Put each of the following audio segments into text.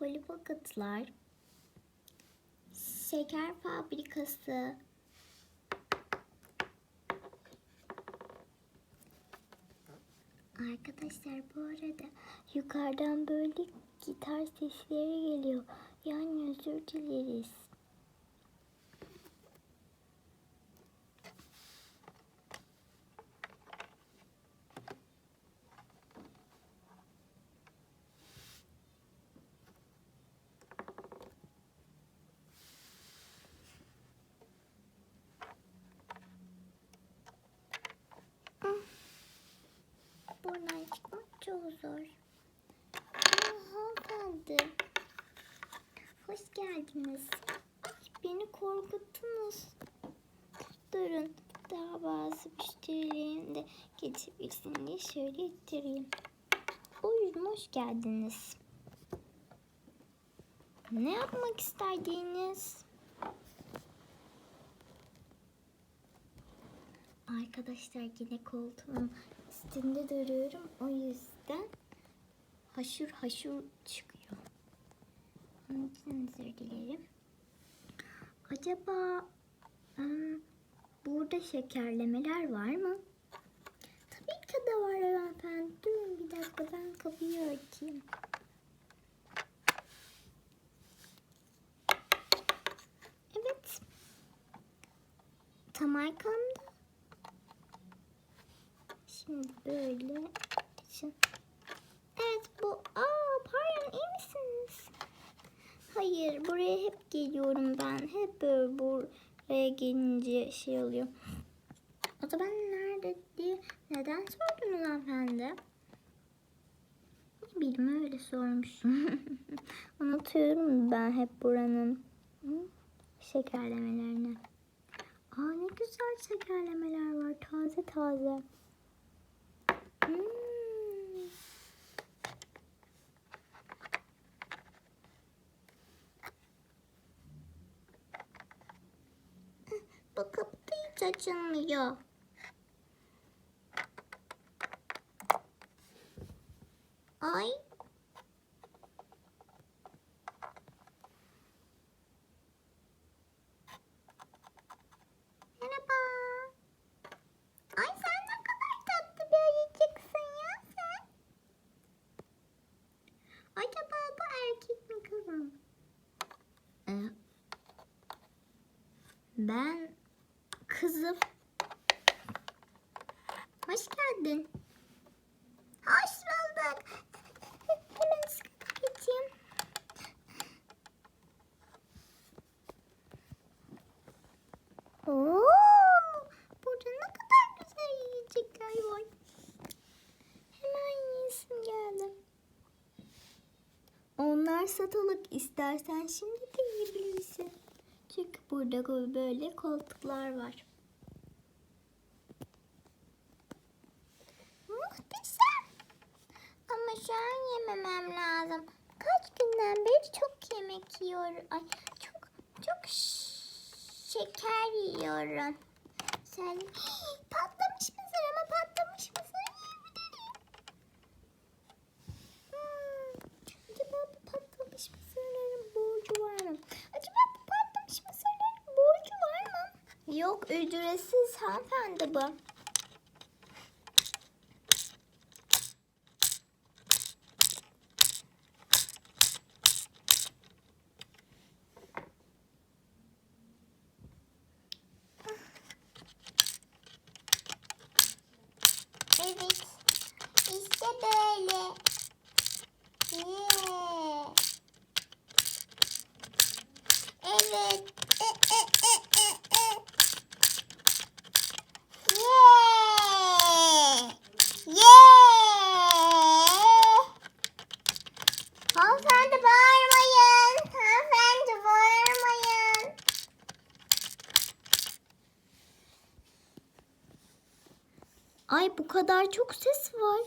Polly Pocket'lar, şeker fabrikası, Arkadaşlar bu arada yukarıdan böyle gitar sesleri geliyor. Yani özür dileriz. Buradan çıkmak çok zor. Hanımefendi. Hoş geldiniz. Ay, beni korkuttunuz. Durun. Daha bazı müşterilerim de geçebilsin diye şöyle ittireyim. Buyurun hoş geldiniz. Ne yapmak isterdiniz? Arkadaşlar yine koltuğum üstünde duruyorum. O yüzden haşur haşur çıkıyor. Onun için özür dilerim. Acaba ım, burada şekerlemeler var mı? Tabii ki de var hanımefendi. Durun bir dakika ben kapıyı açayım. Evet. Tam arkamda. Böyle. Evet bu. Aa pardon iyi misiniz? Hayır buraya hep geliyorum ben. Hep böyle buraya gelince şey oluyor. O zaman nerede diye neden sordunuz hanımefendi? Bileyim öyle sormuşum. Unutuyorum ben hep buranın şekerlemelerini. Aa ne güzel şekerlemeler var taze taze. Hmm. Bu kapı hiç açılmıyor. Ay. Merhaba. Ay sen ne kadar tatlı bir ayıcıksın ya sen. Acaba bu erkek mi kız mı? Ee, ben kızım. Hoş geldin. Hoş bulduk. Hemen sıkıntı geçeyim. Oo, burada ne kadar güzel yiyecekler var. Hemen yiyesim geldi. Onlar satılık. İstersen şimdi de yiyebilirsin. Çünkü burada böyle koltuklar var. Muhteşem. Ama şu an yememem lazım. Kaç günden beri çok yemek yiyorum. Ay çok çok ş- şeker yiyorum. Sen patlamış mısır ama patlamış mısır yiyebilirim. Hmm, acaba patlamış mısırların borcu var mı? Acaba patlamış mısırların borcu var mı? Yok ücretsiz hanımefendi bu. Evet. İşte böyle. Yeah. Evet. E, e, e, e, e. Yeah. Yeah. Hanımefendi bağırmayın. Hanımefendi bağırmayın. Ay bu kadar çok ses var.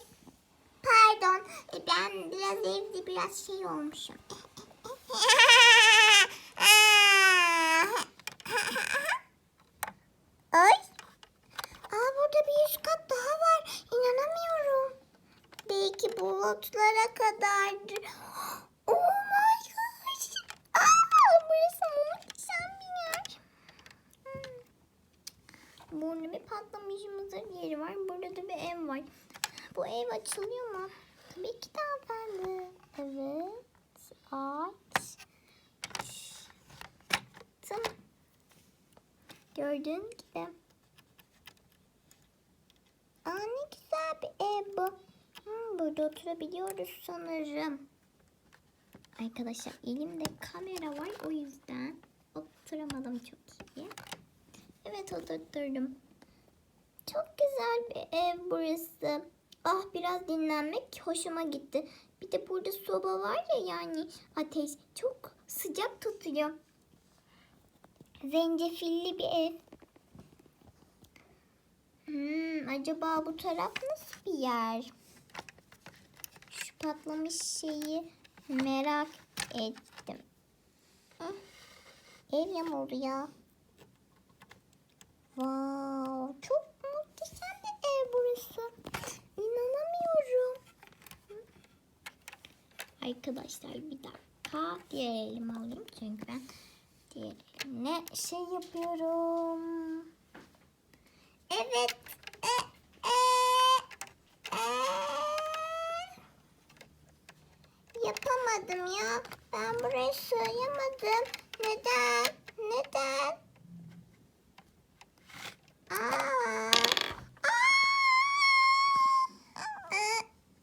Pardon, e, ben biraz evde biraz şey olmuşum. Ay. Aa burada bir üst kat daha var. İnanamıyorum. Belki bulutlara kadardır. Oh Burada bir patlamış mısır yeri var. Burada da bir ev var. Bu ev açılıyor mu? Tabii ki de hanımefendi. Evet. Aç. Tamam. Gördüğün gibi. Aa ne güzel bir ev bu. Hmm, burada oturabiliyoruz sanırım. Arkadaşlar elimde kamera var o yüzden oturamadım çok iyi. Evet oturdum. Çok güzel bir ev burası. Ah biraz dinlenmek hoşuma gitti. Bir de burada soba var ya yani ateş çok sıcak tutuyor. Zencefilli bir ev. Hmm, acaba bu taraf nasıl bir yer? Şu patlamış şeyi merak ettim. Hı? Ev yağmur ya. Wow, çok muhteşem bir ev burası. İnanamıyorum. Arkadaşlar bir dakika diğer elimi alayım çünkü ben diğer şey yapıyorum. Evet. E, e, e. Yapamadım ya. Ben buraya sığıyamadım. Neden? Neden? Aa. Aa.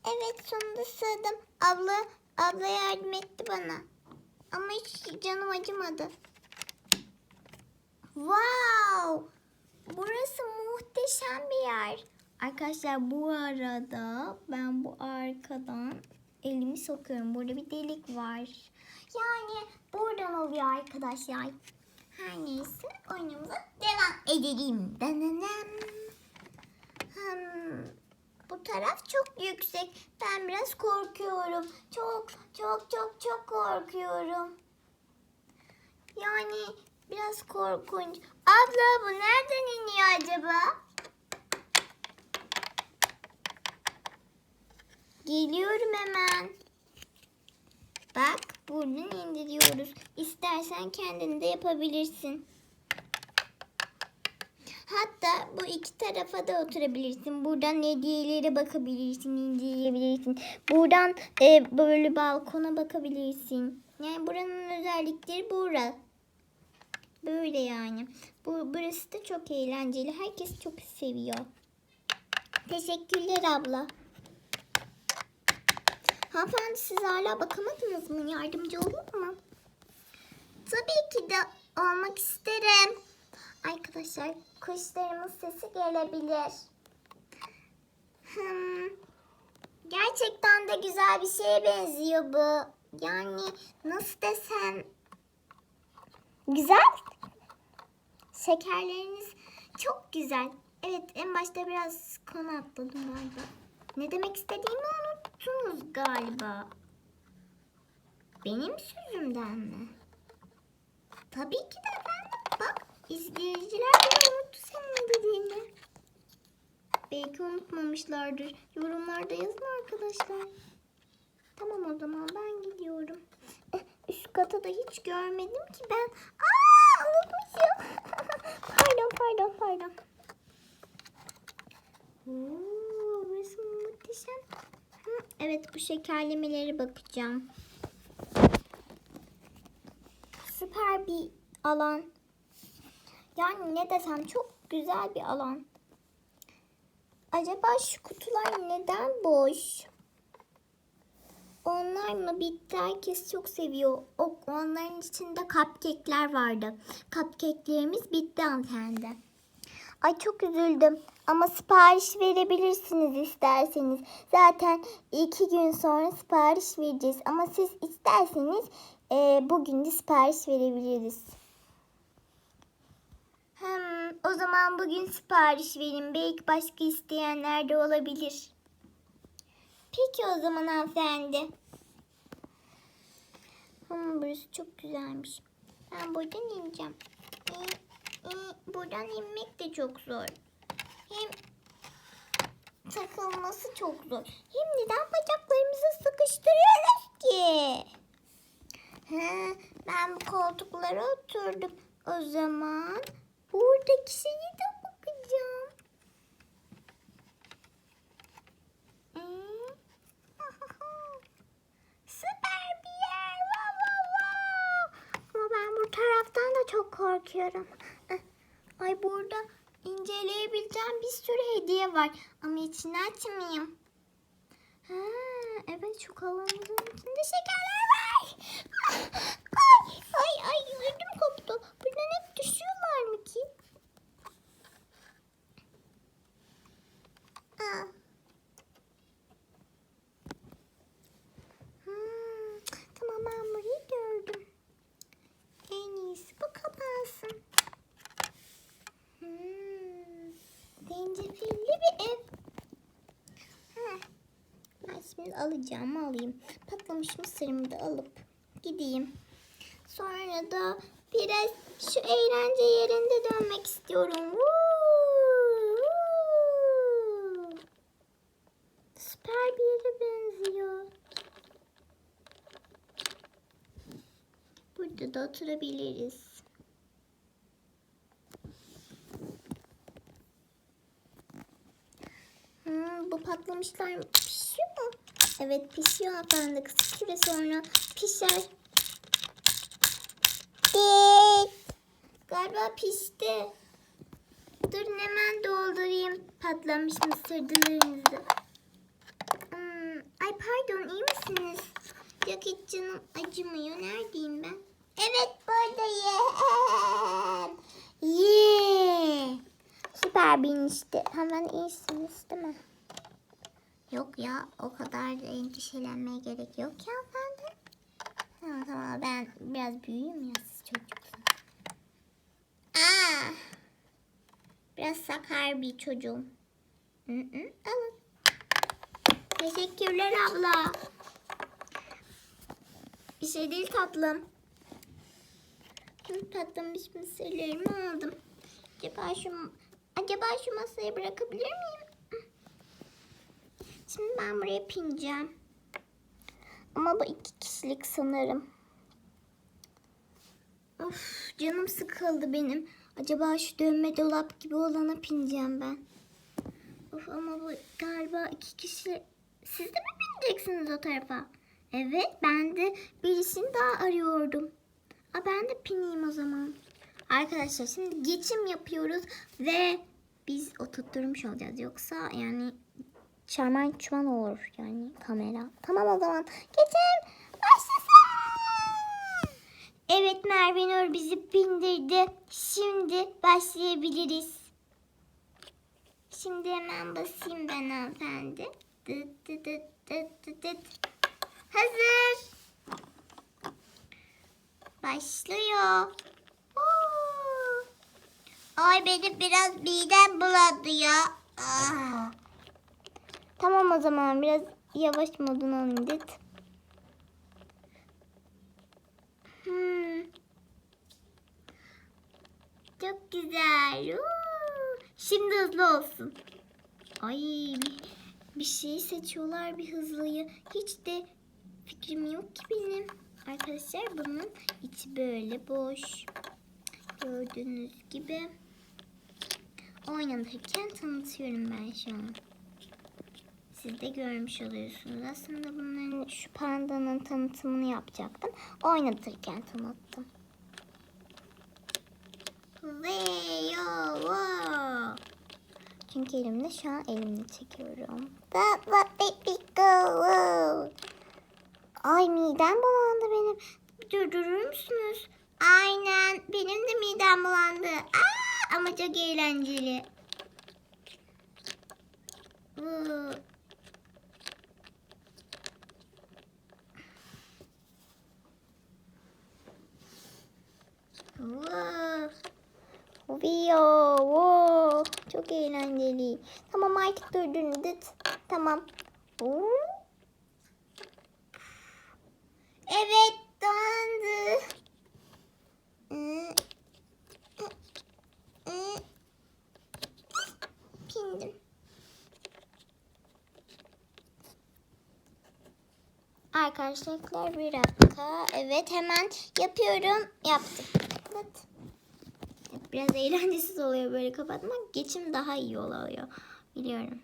Evet sonunda sığdım. Abla, abla yardım etti bana. Ama hiç canım acımadı. Wow! Burası muhteşem bir yer. Arkadaşlar bu arada ben bu arkadan elimi sokuyorum. Burada bir delik var. Yani buradan oluyor arkadaşlar. Her neyse oyunumuza devam edelim. Hmm, bu taraf çok yüksek. Ben biraz korkuyorum. Çok çok çok çok korkuyorum. Yani biraz korkunç. Abla bu nereden iniyor acaba? Geliyorum hemen. Bak buradan indiriyoruz. İstersen kendin de yapabilirsin. Hatta bu iki tarafa da oturabilirsin. Buradan hediyelere bakabilirsin, inceleyebilirsin. Buradan e, böyle balkona bakabilirsin. Yani buranın özellikleri bura. Böyle yani. Bu burası da çok eğlenceli. Herkes çok seviyor. Teşekkürler abla. Hanımefendi siz hala bakamadınız mı? Yardımcı olur mu? Tabii ki de olmak isterim. Arkadaşlar kuşlarımın sesi gelebilir. Hmm, gerçekten de güzel bir şeye benziyor bu. Yani nasıl desem güzel. Şekerleriniz çok güzel. Evet en başta biraz konu atladım galiba. Ne demek istediğimi unuttunuz galiba. Benim sözümden mi? Tabii ki de efendim. Bak izleyiciler bile unuttu senin ne dediğini. Belki unutmamışlardır. Yorumlarda yazın arkadaşlar. Tamam o zaman ben gidiyorum. Eh, Üst kata da hiç görmedim ki ben. Aa unutmuşum. pardon pardon pardon. Oo, burası muhteşem. Hı, evet bu şekerlemelere bakacağım. Süper bir alan. Yani ne desem çok güzel bir alan. Acaba şu kutular neden boş? Onlar mı bitti? Herkes çok seviyor. O, onların içinde cupcake'ler vardı. Cupcake'lerimiz bitti hanımefendi. Ay çok üzüldüm. Ama sipariş verebilirsiniz isterseniz. Zaten iki gün sonra sipariş vereceğiz. Ama siz isterseniz e, bugün de sipariş verebiliriz. Hmm, o zaman bugün sipariş verin. Belki başka isteyenler de olabilir. Peki o zaman hanımefendi. Hmm, burası çok güzelmiş. Ben buradan ineceğim. Ee, e, buradan inmek de çok zor. Hem takılması çok zor. Hem neden bacaklarımızı sıkıştırıyoruz ki? He, ben bu koltuklara oturdum. O zaman buradaki şeyi de bakacağım. korkuyorum. Ah, Ay burada inceleyebileceğim bir sürü hediye var. Ama içini açmayayım. Ha, evet kavanozun içinde şekerler var. Ay ay ay ödüm koptu. Buradan hep düşüyorlar mı ki? Aa. Hmm, tamam ben burayı gördüm. En iyisi bu kapansın. Hmm, zencefilli bir ev. Heh. Ben şimdi alacağımı alayım. Patlamış mısırımı da alıp gideyim. Sonra da biraz şu eğlence yerinde dönmek istiyorum. Woo! Süper bir yere benziyor. Burada da oturabiliriz. Bu patlamışlar mu? Evet pişiyor efendim. Kısa süre sonra pişer. Evet. Galiba pişti. Durun hemen doldurayım patlamış mısırdılarınızı. Hmm, ay pardon iyi misiniz? Yok hiç canım acımıyor. Neredeyim ben? Evet buradayım. Yeah. Süper bin işte. Hemen iyisiniz değil mi? Yok ya o kadar da endişelenmeye gerek yok ya efendim. Tamam tamam ben biraz büyüğüm ya siz çocuksunuz. Aa, biraz sakar bir çocuğum. Hı hı, alın. Teşekkürler abla. Bir şey değil tatlım. Hı, Patlamış mısırlarımı aldım. Acaba şu, acaba şu masaya bırakabilir miyim? Şimdi ben buraya pineceğim. Ama bu iki kişilik sanırım. Of canım sıkıldı benim. Acaba şu dönme dolap gibi olana pineceğim ben. Of ama bu galiba iki kişi. Siz de mi bineceksiniz o tarafa? Evet ben de birisini daha arıyordum. Aa, ben de pineyim o zaman. Arkadaşlar şimdi geçim yapıyoruz ve biz oturtturmuş olacağız. Yoksa yani çarman çuman olur yani kamera. Tamam o zaman geçim başlasın. Evet Merve Nur bizi bindirdi. Şimdi başlayabiliriz. Şimdi hemen basayım ben hanımefendi. Dıt dıt dıt dıt dıt dıt. Hazır. Başlıyor. Oo. Ay benim biraz midem bulandı ya. Ah. Tamam o zaman biraz yavaş moduna indir. Hmm. Çok güzel. Oo. Şimdi hızlı olsun. Ay bir, bir şey seçiyorlar bir hızlıyı. Hiç de fikrim yok ki benim. Arkadaşlar bunun içi böyle boş. Gördüğünüz gibi. Oynatırken tanıtıyorum ben şu an. Siz de görmüş oluyorsunuz. Aslında bunların şu pandanın tanıtımını yapacaktım. Oynatırken tanıttım. Ve yo, wo. Çünkü elimde şu an elimle çekiyorum. That what baby go. Ay midem bulandı benim. Durdurur musunuz? Aynen benim de midem bulandı. Aa, ama çok eğlenceli. Vuu. Vio, wow. Çok eğlenceli. Tamam artık durdurun. Dıt. Tamam. Evet dondu. Pindim. Arkadaşlar bir dakika. Evet hemen yapıyorum. Yaptım. Evet. Biraz eğlencesiz oluyor böyle kapatmak. Geçim daha iyi oluyor. Biliyorum.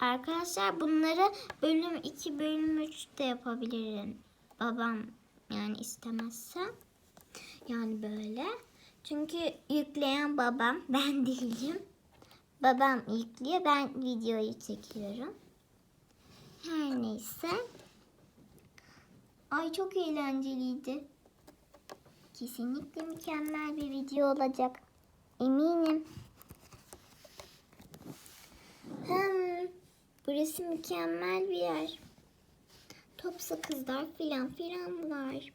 Arkadaşlar bunları bölüm 2 bölüm 3 de yapabilirim. babam yani istemezse. Yani böyle. Çünkü yükleyen babam ben değilim. Babam yüklüyor ben videoyu çekiyorum. Her neyse. Ay çok eğlenceliydi. Kesinlikle mükemmel bir video olacak. Eminim. Hmm, burası mükemmel bir yer. Top sakızlar filan filan var.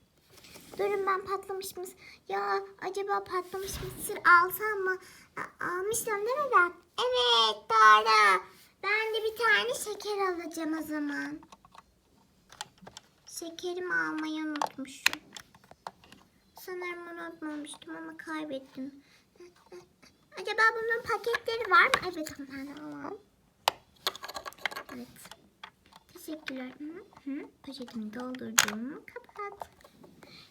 Durun ben patlamış mısır. Ya acaba patlamış mısır alsam mı? A- almıştım değil mi ben? Evet doğru. Ben de bir tane şeker alacağım o zaman. Şekerimi almayı unutmuşum. Sanırım unutmamıştım ama kaybettim. Acaba bunun paketleri var mı? Evet hemen alalım. Evet. Teşekkürler. Hı. Poşetimi doldurdum. Kapat.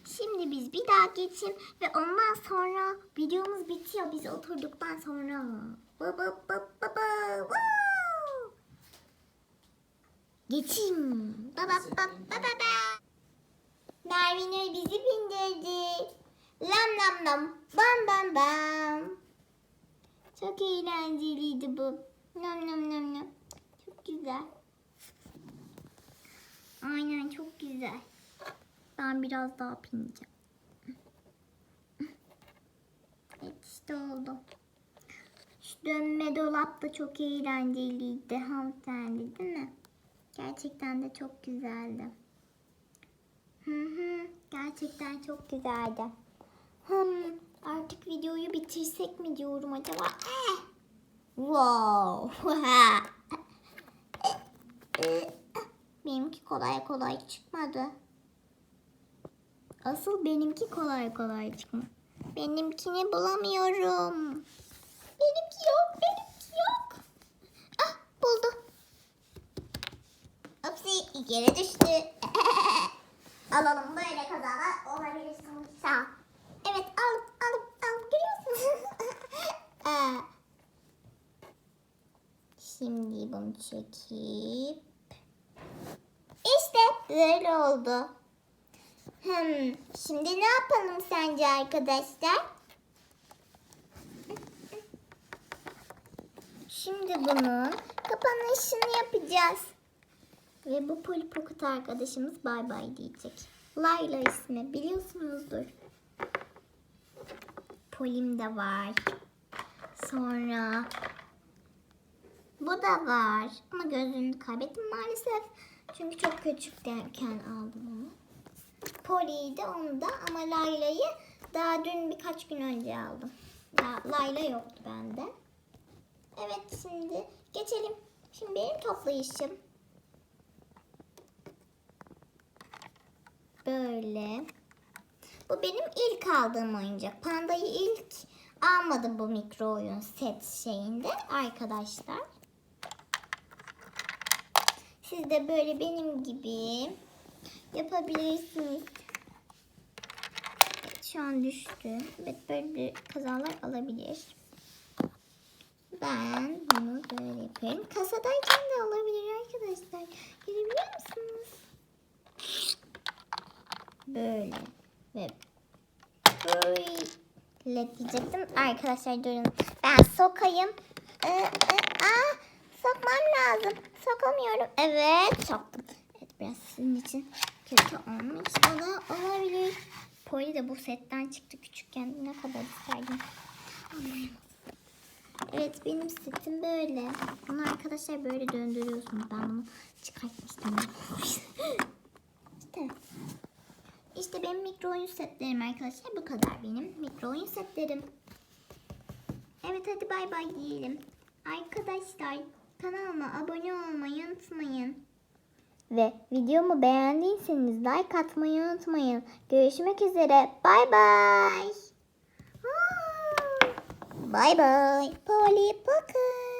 Şimdi biz bir daha geçin ve ondan sonra videomuz bitiyor. Biz oturduktan sonra. Bı bı. Woo! Geçin. Ba ba ba ba ba ba. Nervinur bizi bindirdi. Lam lam lam. Bam bam bam. Çok eğlenceliydi bu. Nam nam nam nam. Çok güzel. Aynen çok güzel. Ben biraz daha pineceğim. Evet işte oldu. Şu dönme dolap da çok eğlenceliydi hanımefendi değil mi? Gerçekten de çok güzeldi. Hı hı, gerçekten çok güzeldi. Hmm, artık videoyu bitirsek mi diyorum acaba? Eh. Wow. Benimki kolay kolay çıkmadı. Asıl benimki kolay kolay çıkma. Benimkini bulamıyorum. Benimki yok, benimki yok. Ah, buldu. Upsi, yere düştü. Alalım böyle kazalar olabilir sonuçta. Evet, al, al, al. Görüyorsunuz? Aa. Şimdi bunu çekip işte böyle oldu. Hmm, şimdi ne yapalım sence arkadaşlar? Şimdi bunun kapanışını yapacağız. Ve bu Polly Pocket arkadaşımız bay bay diyecek. Layla ismi biliyorsunuzdur. Polim de var. Sonra bu da var. Ama gözünü kaybettim maalesef. Çünkü çok küçükken aldım onu. Poli'yi de onu da ama Layla'yı daha dün birkaç gün önce aldım. Daha Layla yoktu bende. Evet şimdi geçelim. Şimdi benim toplayışım. Böyle. Bu benim ilk aldığım oyuncak. Panda'yı ilk almadım bu mikro oyun set şeyinde arkadaşlar. Siz de böyle benim gibi yapabilirsiniz. Evet, şu an düştü. Evet böyle bir kazalar alabilir. Ben bunu böyle yapıyorum. Kasadayken de olabilir arkadaşlar. Görebiliyor musunuz? Böyle ve böyle diyecektim. Arkadaşlar durun. Ben sokayım. Ee, e, aa, sokmam lazım. Sokamıyorum. Evet soktum. Evet biraz sizin için kötü olmuş. Da olabilir. Poli de bu setten çıktı küçükken. Ne kadar isterdim. Evet benim setim böyle. Bunu arkadaşlar böyle döndürüyorsunuz. Ben bunu çıkartmıştım. işte. İşte benim mikro oyun setlerim arkadaşlar. Bu kadar benim mikro oyun setlerim. Evet hadi bay bay diyelim. Arkadaşlar kanalıma abone olmayı unutmayın. Ve videomu beğendiyseniz like atmayı unutmayın. Görüşmek üzere. Bay bay. Bay bay. Polly Pocket.